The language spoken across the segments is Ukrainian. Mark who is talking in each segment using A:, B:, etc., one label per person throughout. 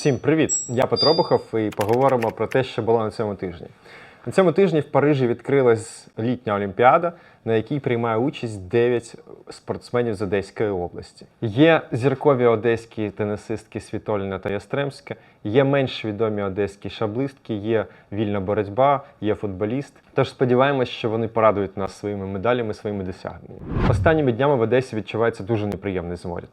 A: Всім привіт! Я Петро Бухов і поговоримо про те, що було на цьому тижні. На цьому тижні в Парижі відкрилась літня олімпіада, на якій приймає участь 9 спортсменів з Одеської області. Є зіркові одеські тенісистки Світоліна та Ястремська, є менш відомі одеські шаблистки, є вільна боротьба, є футболіст. Тож сподіваємось, що вони порадують нас своїми медалями, своїми досягненнями. Останніми днями в Одесі відчувається дуже неприємний зморід.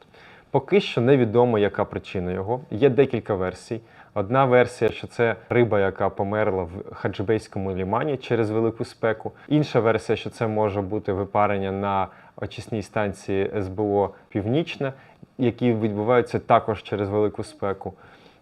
A: Поки що невідомо, яка причина його. Є декілька версій. Одна версія, що це риба, яка померла в хаджибейському лімані через велику спеку. Інша версія, що це може бути випарення на очисній станції СБО Північне, які відбуваються також через велику спеку.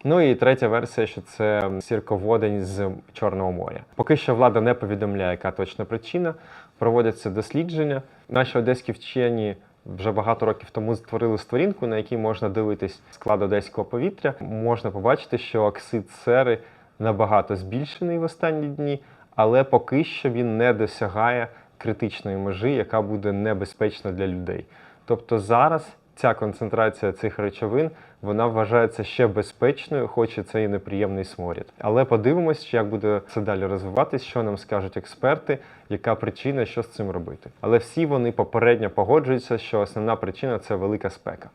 A: Ну і третя версія, що це сірководень з Чорного моря. Поки що влада не повідомляє, яка точна причина. Проводяться дослідження. Наші одеські вчені вже багато років тому створили сторінку, на якій можна дивитись склад одеського повітря. Можна побачити, що оксид сери набагато збільшений в останні дні, але поки що він не досягає критичної межі, яка буде небезпечна для людей. Тобто зараз ця концентрація цих речовин вона вважається ще безпечною, хоч і це і неприємний сморід. Але подивимось, як буде це далі розвиватись, що нам скажуть експерти, яка причина, що з цим робити. Але всі вони попередньо погоджуються, що основна причина це велика спека.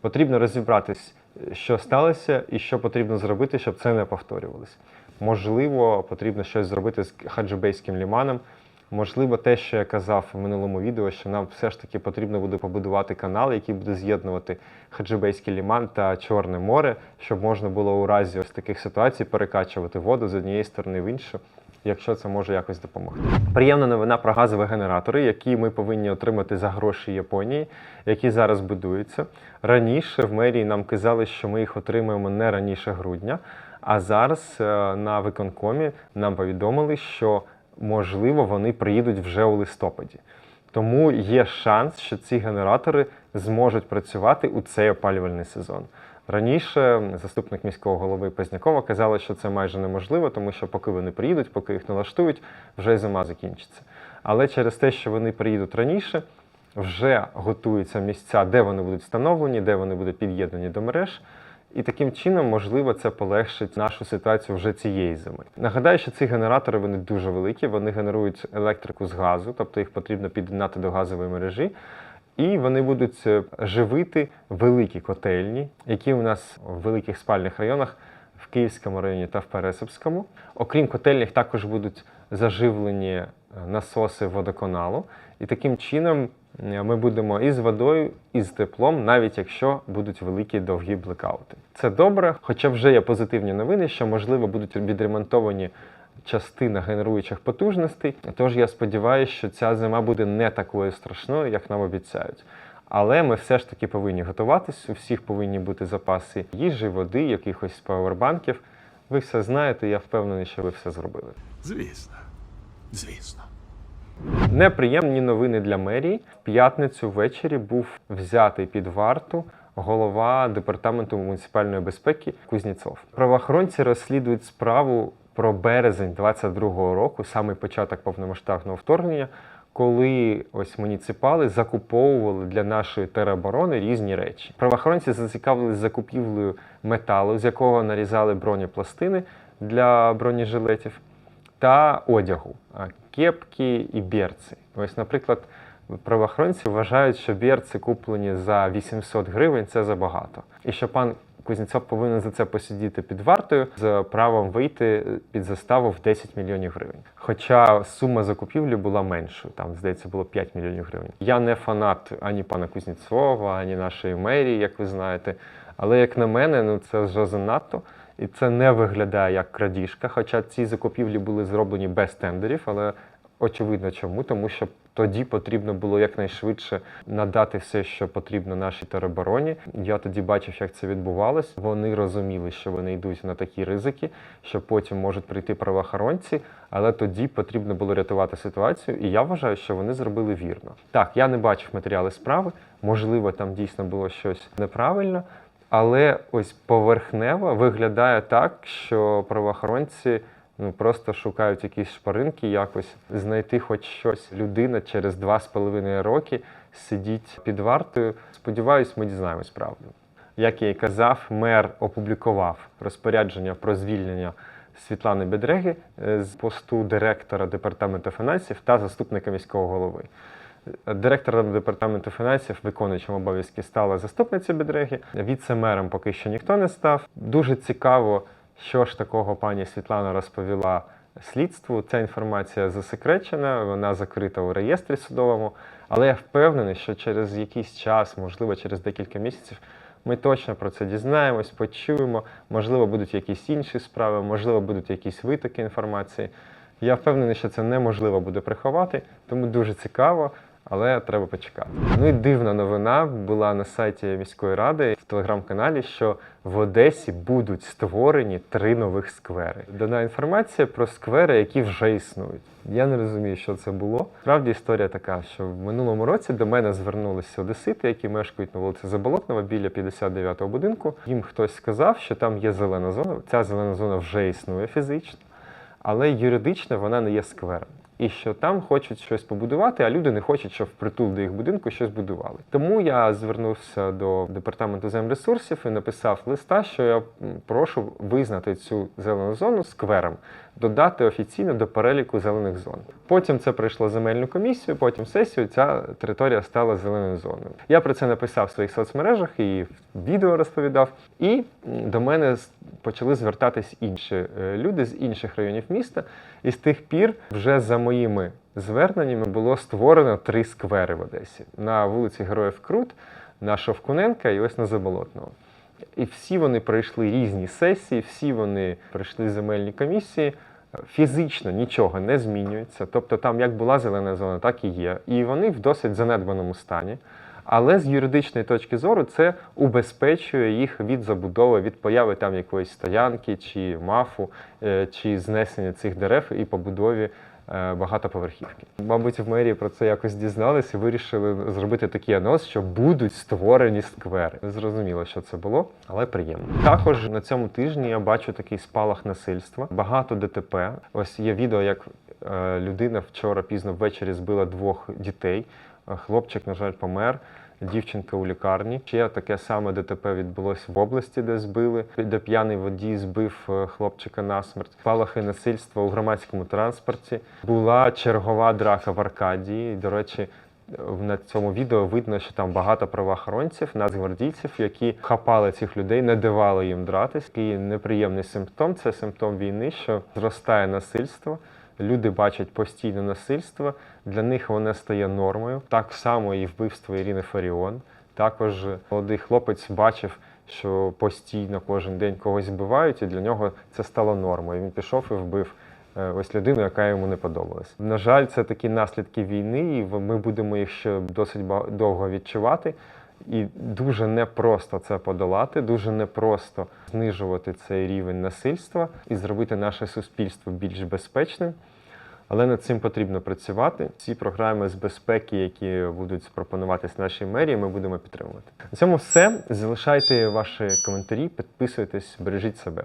A: Потрібно розібратись, що сталося і що потрібно зробити, щоб це не повторювалось. Можливо, потрібно щось зробити з хаджибейським ліманом. Можливо, те, що я казав в минулому відео, що нам все ж таки потрібно буде побудувати канал, який буде з'єднувати Хаджибейський ліман та Чорне море, щоб можна було у разі ось таких ситуацій перекачувати воду з однієї сторони в іншу, якщо це може якось допомогти. Приємна новина про газові генератори, які ми повинні отримати за гроші Японії, які зараз будуються. Раніше в мерії нам казали, що ми їх отримаємо не раніше грудня. А зараз е, на виконкомі нам повідомили, що можливо, вони приїдуть вже у листопаді. Тому є шанс, що ці генератори зможуть працювати у цей опалювальний сезон. Раніше заступник міського голови Пазнякова казала, що це майже неможливо, тому що поки вони приїдуть, поки їх налаштують, вже зима закінчиться. Але через те, що вони приїдуть раніше, вже готуються місця, де вони будуть встановлені, де вони будуть під'єднані до мереж. І таким чином, можливо, це полегшить нашу ситуацію вже цієї зими. Нагадаю, що ці генератори вони дуже великі, вони генерують електрику з газу, тобто їх потрібно під'єднати до газової мережі. І вони будуть е, живити великі котельні, які у нас в великих спальних районах в Київському районі та в Пересипському. Окрім котельних, також будуть заживлені насоси водоканалу. І таким чином е, ми будемо і з водою, і з теплом, навіть якщо будуть великі довгі блекаути. Це добре, хоча вже є позитивні новини, що можливо будуть відремонтовані частина генеруючих потужностей. Тож я сподіваюся, що ця зима буде не такою страшною, як нам обіцяють. Але ми все ж таки повинні готуватись, у всіх повинні бути запаси їжі, води, якихось павербанків. Ви все знаєте, я впевнений, що ви все зробили.
B: Звісно, звісно.
A: Неприємні новини для мерії. В п'ятницю ввечері був взятий під варту голова департаменту муніципальної безпеки Кузніцов. Правоохоронці розслідують справу про березень 22-го року, саме початок повномасштабного вторгнення, коли ось муніципали закуповували для нашої тероборони різні речі. Правоохоронці зацікавились закупівлею металу, з якого нарізали бронепластини для бронежилетів та одягу, кепки і берці. Ось, наприклад, правоохоронці вважають, що берці куплені за 800 гривень це забагато. І що пан Кузнєцов повинен за це посидіти під вартою з правом вийти під заставу в 10 мільйонів гривень. Хоча сума закупівлі була меншою, там, здається, було 5 мільйонів гривень. Я не фанат ані пана Кузнєцова, ані нашої мерії, як ви знаєте. Але як на мене, ну це вже занадто. І це не виглядає як крадіжка, хоча ці закупівлі були зроблені без тендерів, але очевидно чому, тому що тоді потрібно було якнайшвидше надати все, що потрібно нашій теробороні. Я тоді бачив, як це відбувалось. Вони розуміли, що вони йдуть на такі ризики, що потім можуть прийти правоохоронці, але тоді потрібно було рятувати ситуацію. І я вважаю, що вони зробили вірно. Так, я не бачив матеріали справи, можливо, там дійсно було щось неправильно. Але ось поверхнево виглядає так, що правоохоронці ну просто шукають якісь шпаринки, якось знайти хоч щось. Людина через два з половиною роки сидіть під вартою. Сподіваюсь, ми дізнаємось правду. Як я і казав, мер опублікував розпорядження про звільнення Світлани Бедреги е, з посту директора департаменту фінансів та заступника міського голови. Директором департаменту фінансів, виконуючим обов'язки, стала заступниця Бедреги. Віце-мером поки що ніхто не став. Дуже цікаво, що ж такого пані Світлана розповіла слідству. Ця інформація засекречена, вона закрита у реєстрі судовому. Але я впевнений, що через якийсь час, можливо, через декілька місяців, ми точно про це дізнаємось, почуємо. Можливо, будуть якісь інші справи, можливо, будуть якісь витоки інформації. Я впевнений, що це неможливо буде приховати, тому дуже цікаво, але треба почекати. Ну і дивна новина була на сайті міської ради в телеграм-каналі, що в Одесі будуть створені три нових сквери. Дана інформація про сквери, які вже існують. Я не розумію, що це було. Справді історія така, що в минулому році до мене звернулися одесити, які мешкають на вулиці Заболотного біля 59-го будинку. Їм хтось сказав, що там є зелена зона. Ця зелена зона вже існує фізично але юридично вона не є сквером. І що там хочуть щось побудувати, а люди не хочуть, щоб впритул до їх будинку щось будували. Тому я звернувся до департаменту земресурсів і написав листа, що я прошу визнати цю зелену зону сквером, додати офіційно до переліку зелених зон. Потім це пройшло земельну комісію, потім сесію. Ця територія стала зеленою зоною. Я про це написав в своїх соцмережах і в відео розповідав. І до мене почали звертатись інші е, люди з інших районів міста. І з тих пір вже за моїми зверненнями було створено три сквери в Одесі на вулиці Героїв Крут, на Шовкуненка і ось на Заболотного. І всі вони пройшли різні сесії, всі вони пройшли земельні комісії. Фізично нічого не змінюється. Тобто там як була зелена зона, так і є. І вони в досить занедбаному стані. Але з юридичної точки зору це убезпечує їх від забудови, від появи там якоїсь стоянки чи мафу, е, чи знесення цих дерев і побудові багатоповерхівки. Мабуть, в мерії про це якось дізналися і вирішили зробити такий анонс, що будуть створені сквери. Не зрозуміло, що це було, але приємно. Також на цьому тижні я бачу такий спалах насильства, багато ДТП. Ось є відео, як е, людина вчора пізно ввечері збила двох дітей. Е, Хлопчик, на жаль, помер. Дівчинка у лікарні. Ще таке саме ДТП відбулося в області, де збили, де п'яний водій збив е, хлопчика насмерть. Спалахи насильства у громадському транспорті. Була чергова драка в Аркадії. І, До речі, на цьому відео видно, що там багато правоохоронців, нацгвардійців, які хапали цих людей, не давали їм дратись. Такий неприємний симптом це симптом війни, що зростає насильство. Люди бачать постійне насильство, для них воно стає нормою. Так само і вбивство Ірини Фаріон. Також молодий хлопець бачив, що постійно кожен день когось вбивають, і для нього це стало нормою. Він пішов і вбив е, ось людину, яка йому не подобалась. На жаль, це такі наслідки війни, і ми будемо їх ще досить довго відчувати. І дуже непросто це подолати, дуже непросто знижувати цей рівень насильства і зробити наше суспільство більш безпечним. Але над цим потрібно працювати. Всі програми з безпеки, які будуть пропонуватись нашій мерії, ми будемо підтримувати. На цьому все. Залишайте ваші коментарі, підписуйтесь, бережіть себе.